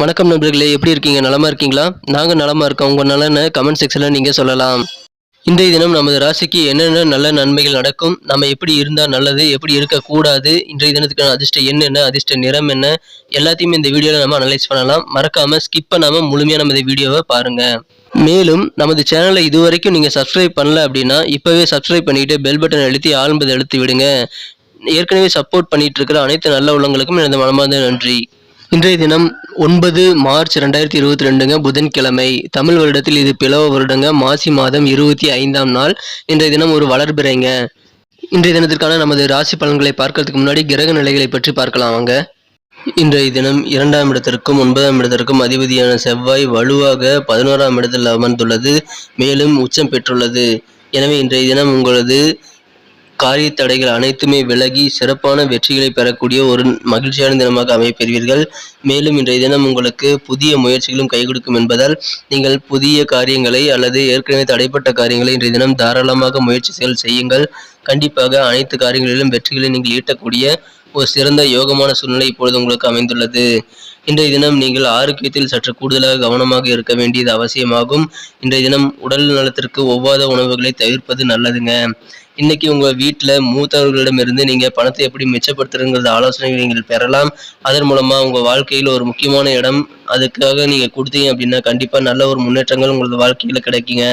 வணக்கம் நண்பர்களே எப்படி இருக்கீங்க? நலமா இருக்கீங்களா? நாங்கள் நலமா இருக்கோம். உங்கள் நலனை கமெண்ட் செக்ஷனில் நீங்கள் சொல்லலாம். இந்த தினம் நமது ராசிக்கு என்னென்ன நல்ல நன்மைகள் நடக்கும்? நம்ம எப்படி இருந்தால் நல்லது? எப்படி இருக்கக்கூடாது? இன்றைய தினத்துக்கான அதிர்ஷ்டம் என்னென்ன? அதிர்ஷ்ட நிறம் என்ன? எல்லாத்தையுமே இந்த வீடியோவில் நம்ம அனலைஸ் பண்ணலாம். மறக்காமல் ஸ்கிப் பண்ணாமல் முழுமையாக நம்ம இந்த வீடியோவை பாருங்கள் மேலும் நமது சேனலை இதுவரைக்கும் நீங்கள் சப்ஸ்கிரைப் பண்ணல அப்படின்னா இப்போவே சப்ஸ்கிரைப் பண்ணிட்டு பெல் பட்டன் அழுத்தி ஆழ்ந்தது அழுத்தி விடுங்க. ஏற்கனவே சப்போர்ட் பண்ணிட்டு இருக்கிற அனைத்து நல்ல உள்ளங்களுக்கும் எனது மனமார்ந்த நன்றி. இன்றைய தினம் ஒன்பது மார்ச் ரெண்டாயிரத்தி இருபத்தி ரெண்டுங்க புதன்கிழமை. தமிழ் வருடத்தில் இது பிளவ வருடங்க மாசி மாதம் இருபத்தி ஐந்தாம் நாள். இன்றைய தினம் ஒரு வளர்பிறைங்க. இன்றைய தினத்திற்கான நமது ராசி பலன்களை பார்க்கறதுக்கு முன்னாடி கிரக நிலைகளை பற்றி பார்க்கலாம் வாங்க. இன்றைய தினம் இரண்டாம் இடத்திற்கும் ஒன்பதாம் இடத்திற்கும் அதிபதியான செவ்வாய் வலுவாக பதினோராம் இடத்தில் அமர்ந்துள்ளது. மேலும் உச்சம் பெற்றுள்ளது. எனவே இன்றைய தினம் உங்களது காரிய தடைகள் அனைத்துமே விலகி சிறப்பான வெற்றிகளை பெறக்கூடிய ஒரு மகிழ்ச்சியான தினமாக அமைப்பெறுவீர்கள் மேலும் இன்றைய தினம் உங்களுக்கு புதிய முயற்சிகளும் கை கொடுக்கும் என்பதால் நீங்கள் புதிய காரியங்களை அல்லது ஏற்கனவே தடைப்பட்ட காரியங்களை இன்றைய தினம் தாராளமாக முயற்சிகள் செய்யுங்கள். கண்டிப்பாக அனைத்து காரியங்களிலும் வெற்றிகளை நீங்கள் ஈட்டக்கூடிய ஒரு சிறந்த யோகமான சூழ்நிலை இப்பொழுது உங்களுக்கு அமைந்துள்ளது. இன்றைய தினம் நீங்கள் ஆரோக்கியத்தில் சற்று கூடுதலாக கவனமாக இருக்க வேண்டியது அவசியமாகும். இன்றைய தினம் உடல் நலத்திற்கு ஒவ்வாத உணவுகளை தவிர்ப்பது நல்லதுங்க. இன்னைக்கு உங்க வீட்டில் மூத்தவர்களிடமிருந்து நீங்க பணத்தை எப்படி மிச்சப்படுத்துறங்கிறத ஆலோசனைகள் நீங்கள் பெறலாம். அதன் மூலமா உங்க வாழ்க்கையில் ஒரு முக்கியமான இடம் அதுக்காக நீங்க கொடுத்தீங்க அப்படின்னா கண்டிப்பா நல்ல ஒரு முன்னேற்றங்கள் உங்களது வாழ்க்கையில கிடைக்குங்க.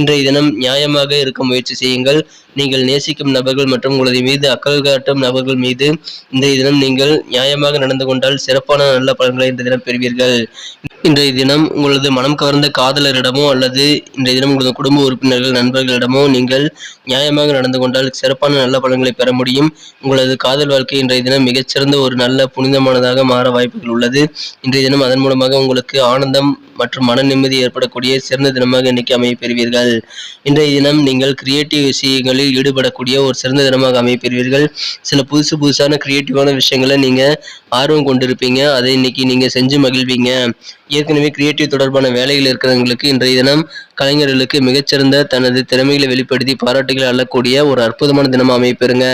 இன்றைய தினம் நியாயமாக இருக்க முயற்சி செய்யுங்கள். நீங்கள் நேசிக்கும் நபர்கள் மற்றும் உங்களது மீது அக்கல் காட்டும் நபர்கள் மீது இன்றைய தினம் நீங்கள் நியாயமாக நடந்து கொண்டால் சிறப்பான நல்ல பலன்களை இந்த தினம் பெறுவீர்கள். இன்றைய தினம் உங்களது மனம் கவர்ந்த காதலரிடமோ அல்லது இன்றைய தினம் உங்களது குடும்ப உறுப்பினர்கள் நண்பர்களிடமோ நீங்கள் நியாயமாக நடந்து கொண்டால் சிறப்பான நல்ல பலன்களை பெற முடியும். உங்களது காதல் வாழ்க்கை இன்றைய தினம் மிகச்சிறந்த ஒரு நல்ல புனிதமானதாக மாற வாய்ப்புகள் உள்ளது. இன்றைய தினம் அதன் மூலமாக உங்களுக்கு ஆனந்தம் மற்றும் மன நிம்மதி ஏற்படக்கூடிய சிறந்த தினமாக இன்னைக்கு அமைய பெறுவீர்கள் இன்றைய தினம் நீங்கள் கிரியேட்டிவ் விஷயங்களில் ஈடுபடக்கூடிய ஒரு சிறந்த தினமாக அமைய பெறுவீர்கள் சில புதுசு புதுசான கிரியேட்டிவான விஷயங்களை நீங்கள் ஆர்வம் கொண்டிருப்பீங்க. அதை இன்னைக்கு நீங்கள் செஞ்சு மகிழ்வீங்க. ஏற்கனவே கிரியேட்டிவ் தொடர்பான வேலைகள் இருக்கிறவங்களுக்கு இன்றைய தினம் கலைஞர்களுக்கு மிகச்சிறந்த தனது திறமைகளை வெளிப்படுத்தி பாராட்டுகளை அள்ளக்கூடிய ஒரு அற்புதமான தினமாக அமைப்பெறுங்க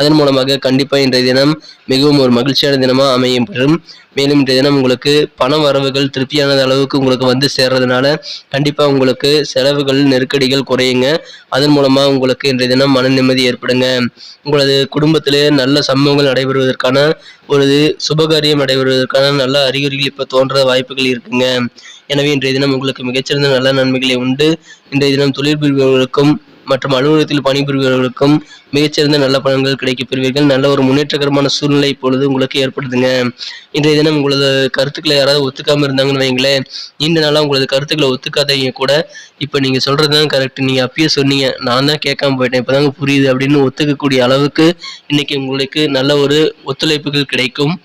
அதன் மூலமாக கண்டிப்பாக இன்றைய தினம் மிகவும் ஒரு மகிழ்ச்சியான தினமாக அமையும் பெறும் மேலும் இன்றைய தினம் உங்களுக்கு பண வரவுகள் திருப்தியான அளவுக்கு உங்களுக்கு வந்து சேர்றதுனால கண்டிப்பாக உங்களுக்கு செலவுகள் நெருக்கடிகள் குறையுங்க. அதன் மூலமாக உங்களுக்கு இன்றைய தினம் மன நிம்மதி ஏற்படுங்க. உங்களது குடும்பத்திலே நல்ல சம்பவங்கள் நடைபெறுவதற்கான ஒரு சுபகாரியம் நடைபெறுவதற்கான நல்ல அறிகுறிகள் இப்போ தோன்ற வாய்ப்புகள் இருக்குங்க. எனவே இன்றைய தினம் உங்களுக்கு மிகச்சிறந்த நல்ல நன்மைகளை உண்டு. இன்றைய தினம் தொழில் புரிபவர்களுக்கும் மற்றும் அலுவலகத்தில் பணிபுரிபவர்களுக்கும் மிகச்சிறந்த நல்ல பலன்கள் கிடைக்கப் பெறுவீர்கள். நல்ல ஒரு முன்னேற்றகரமான சூழ்நிலை இப்பொழுது உங்களுக்கு ஏற்படுதுங்க. இன்றைய தினம் உங்களது கருத்துக்களை யாராவது ஒத்துக்காமல் இருந்தாங்கன்னு வைங்களேன். நீண்ட நாளாக உங்களது கருத்துக்களை ஒத்துக்காதவங்க கூட. இப்போ நீங்கள் சொல்கிறது தான் கரெக்ட் நீங்கள் அப்பயே சொன்னீங்க. நான் தான் கேட்காம போயிட்டேன். இப்போ தாங்க புரியுது அப்படின்னு ஒத்துக்கக்கூடிய அளவுக்கு இன்னைக்கு உங்களுக்கு நல்ல ஒரு ஒத்துழைப்புகள் கிடைக்கும்.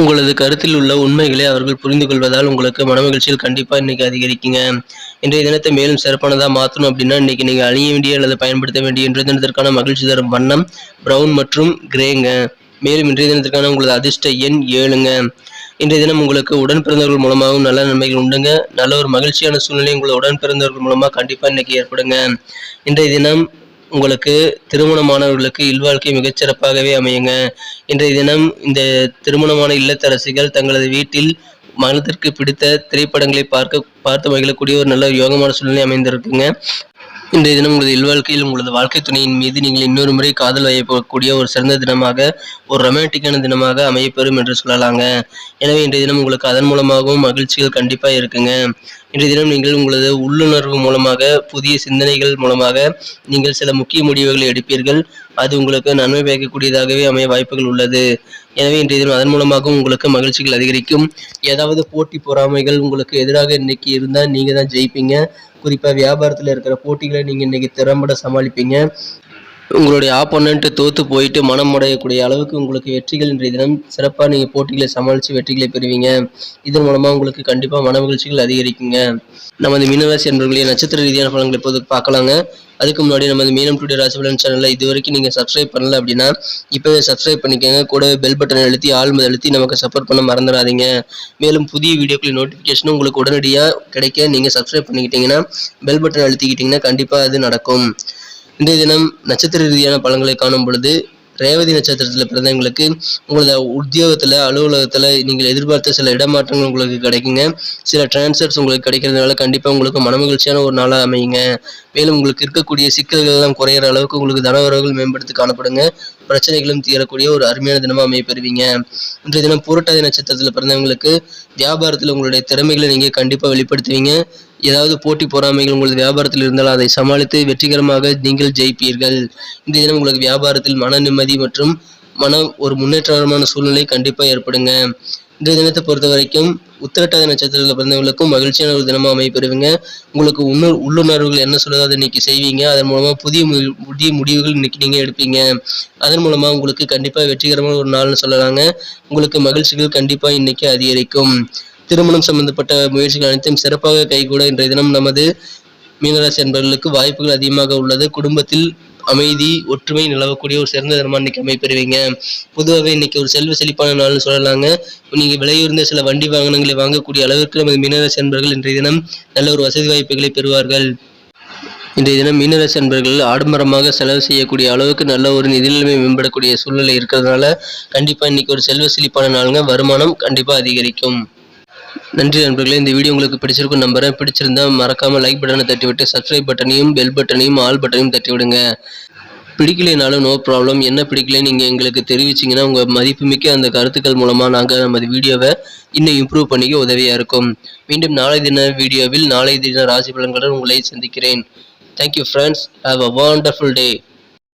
உங்களது கருத்தில் உள்ள உண்மைகளை அவர்கள் புரிந்து கொள்வதால் உங்களுக்கு மனமகிழ்ச்சியில் கண்டிப்பாக இன்னைக்கு அதிகரிக்குங்க. இன்றைய தினத்தை மேலும் சிறப்பானதாக மாற்றணும் அப்படின்னா இன்னைக்கு நீங்கள் அணிய வேண்டிய அல்லது பயன்படுத்த வேண்டிய இன்றைய தினத்திற்கான மகிழ்ச்சி தரும் வண்ணம் ப்ரௌன் மற்றும் கிரேங்க மேலும் இன்றைய தினத்திற்கான உங்களது அதிர்ஷ்ட எண் ஏழுங்க. இன்றைய தினம் உங்களுக்கு உடன் பிறந்தவர்கள் மூலமாகவும் நல்ல நன்மைகள் உண்டுங்க. நல்ல ஒரு மகிழ்ச்சியான சூழ்நிலை உங்களது உடன் பிறந்தவர்கள் மூலமாக கண்டிப்பாக இன்னைக்கு ஏற்படுங்க. இன்றைய தினம் உங்களுக்கு திருமணமானவர்களுக்கு இல்வாழ்க்கை மிகச்சிறப்பாகவே அமையுங்க. இன்றைய தினம் இந்த திருமணமான இல்லத்தரசிகள் தங்களது வீட்டில் மனதிற்கு பிடித்த திரைப்படங்களை பார்க்க பார்த்து மகிழக்கூடிய ஒரு நல்ல யோகமான சூழ்நிலை அமைந்திருக்குங்க. இன்றைய தினம் உங்களது இல்வாழ்க்கையில் உங்களது வாழ்க்கை துணையின் மீது நீங்கள் இன்னொரு முறை காதல் வயப்படக்கூடிய ஒரு சிறந்த தினமாக ஒரு ரொமான்டிக்கான தினமாக அமையப்பெறும் என்று சொல்லலாங்க. எனவே இன்றைய தினம் உங்களுக்கு அதன் மூலமாகவும் மகிழ்ச்சிகள் கண்டிப்பாக இருக்குங்க. இன்றைய தினம் நீங்கள் உங்களது உள்ளுணர்வு மூலமாக புதிய சிந்தனைகள் மூலமாக நீங்கள் சில முக்கிய முடிவுகளை எடுப்பீர்கள். அது உங்களுக்கு நன்மை பயக்கக்கூடியதாகவே அமைய வாய்ப்புகள் உள்ளது. எனவே இன்றைய தினம் அதன் மூலமாகவும் உங்களுக்கு மகிழ்ச்சிகள் அதிகரிக்கும். ஏதாவது போட்டி பொறாமைகள் உங்களுக்கு எதிராக இன்னைக்கு இருந்தால் நீங்கள் தான் ஜெயிப்பீங்க. குறிப்பாக வியாபாரத்தில் இருக்கிற போட்டிகளை நீங்கள் இன்னைக்கு திறம்பட சமாளிப்பீங்க. உங்களுடைய ஆப்போனண்ட் தோத்து போயிட்டு மனம் உடையக்கூடிய அளவுக்கு உங்களுக்கு வெற்றிகள் இன்றைய தினம் சிறப்பாக நீங்கள் போட்டிகளை சமாளித்து வெற்றிகளை பெறுவீங்க. இதன் மூலமாக உங்களுக்கு கண்டிப்பாக மன மகிழ்ச்சிகள் அதிகரிக்குங்க. நமது மீனராசி என்பவர்களே நட்சத்திர ரீதியான பலன்கள் இப்போது பார்க்கலாங்க. அதுக்கு முன்னாடி நமது மீனம் டுடே ராசி பலன் சேனலில் இது வரைக்கும் நீங்கள் சப்ஸ்கிரைப் பண்ணல அப்படின்னா இப்போவே சப்ஸ்கிரைப் பண்ணிக்கோங்க. கூடவே பெல் பட்டன் அழுத்தி ஆள் முதல் அழுத்தி நமக்கு சப்போர்ட் பண்ண மறந்துடாதீங்க. மேலும் புதிய வீடியோக்களின் நோட்டிஃபிகேஷனும் உங்களுக்கு உடனடியாக கிடைக்க நீங்கள் சப்ஸ்கிரைப் பண்ணிக்கிட்டீங்கன்னா பெல் பட்டன் அழுத்திக்கிட்டிங்கன்னா கண்டிப்பாக அது நடக்கும். இன்றைய தினம் நட்சத்திர ரீதியான பலன்களை காணும் பொழுது ரேவதி நட்சத்திரத்தில் பிறந்தவங்களுக்கு உங்களோட உத்தியோகத்தில் அலுவலகத்தில் நீங்கள் எதிர்பார்த்த சில இடமாற்றங்கள் உங்களுக்கு கிடைக்குங்க. சில டிரான்ஸ்ஃபர்ஸ் உங்களுக்கு கிடைக்கிறதுனால கண்டிப்பாக உங்களுக்கு மனமகிழ்ச்சியான ஒரு நாளாக அமையுங்க. மேலும் உங்களுக்கு இருக்கக்கூடிய சிக்கல்கள் எல்லாம் குறையிற அளவுக்கு உங்களுக்கு தனவரவுகள் மேம்படுத்தி காணப்படுங்க. பிரச்சனைகளும் தீரக்கூடிய ஒரு அருமையான தினமாக அமைப்பெறுவீங்க இன்றைய தினம் புரட்டாதி நட்சத்திரத்தில் பிறந்தவங்களுக்கு வியாபாரத்தில் உங்களுடைய திறமைகளை நீங்கள் கண்டிப்பாக வெளிப்படுத்துவீங்க. ஏதாவது போட்டி பொறாமைகள் உங்களது வியாபாரத்தில் இருந்தால் அதை சமாளித்து வெற்றிகரமாக நீங்கள் ஜெயிப்பீர்கள். இந்த தினம் உங்களுக்கு வியாபாரத்தில் மன நிம்மதி மற்றும் மன ஒரு முன்னேற்றகரமான சூழ்நிலை கண்டிப்பாக ஏற்படுங்க. இந்த தினத்தை பொறுத்த வரைக்கும் உத்திரட்டாதி நட்சத்திரத்தில் பிறந்தவங்களுக்கும் மகிழ்ச்சியான ஒரு தினமாக அமைப்பெறுவீங்க உங்களுக்கு உன்னு உள்ளுணர்வுகள் என்ன சொல்லுதோ அதை இன்னைக்கு செய்வீங்க. அதன் மூலமாக புதிய மு- புதிய முடிவுகள் இன்னைக்கு நீங்கள் எடுப்பீங்க. அதன் மூலமாக உங்களுக்கு கண்டிப்பாக வெற்றிகரமான ஒரு நாள்னு சொல்லலாங்க. உங்களுக்கு மகிழ்ச்சிகள் கண்டிப்பாக இன்னைக்கு அதிகரிக்கும். திருமணம் சம்பந்தப்பட்ட முயற்சிகள் அனைத்தும் சிறப்பாக கைகூட இன்றைய தினம் நமது மீனராசி என்பவர்களுக்கு வாய்ப்புகள் அதிகமாக உள்ளது. குடும்பத்தில் அமைதி ஒற்றுமை நிலவக்கூடிய ஒரு சிறந்த தினமாக இன்னைக்கு அமைப்பெறுவீங்க பொதுவாகவே இன்னைக்கு ஒரு செல்வ செழிப்பான நாள்னு சொல்லலாங்க. நீங்கள் விலையுயர்ந்த சில வண்டி வாகனங்களை வாங்கக்கூடிய அளவிற்கு நமது மீனராசி அன்பர்கள் இன்றைய தினம் நல்ல ஒரு வசதி வாய்ப்புகளை பெறுவார்கள். இன்றைய தினம் மீனராசி அன்பர்கள் ஆடம்பரமாக செலவு செய்யக்கூடிய அளவுக்கு நல்ல ஒரு நிதிநிலைமை மேம்படக்கூடிய சூழ்நிலை இருக்கிறதுனால கண்டிப்பாக இன்னைக்கு ஒரு செல்வ செழிப்பான நாளுங்க. வருமானம் கண்டிப்பாக அதிகரிக்கும். நன்றி நண்பர்களே இந்த வீடியோ உங்களுக்கு பிடிச்சிருக்கும் நம்புறேன். பிடிச்சிருந்தா மறக்காமல் லைக் பட்டனை தட்டி விட்டு சப்ஸ்கிரைப் பட்டனையும் பெல் பட்டனையும் ஆல் பட்டனையும் தட்டி விடுங்க பிடிக்கலைனாலும் நோ ப்ராப்ளம் என்ன பிடிக்கல நீங்கள் எங்களுக்கு தெரிவிச்சிங்கன்னா உங்கள் மதிப்புமிக்க அந்த கருத்துக்கள் மூலமாக நாங்கள் நமது வீடியோவை இன்னும் இம்ப்ரூவ் பண்ணிக்க உதவியாக இருக்கும். மீண்டும் நாளை தின வீடியோவில் நாளை தின ராசி பலன்களுடன் உங்களை சந்திக்கிறேன். Thank you friends have a wonderful day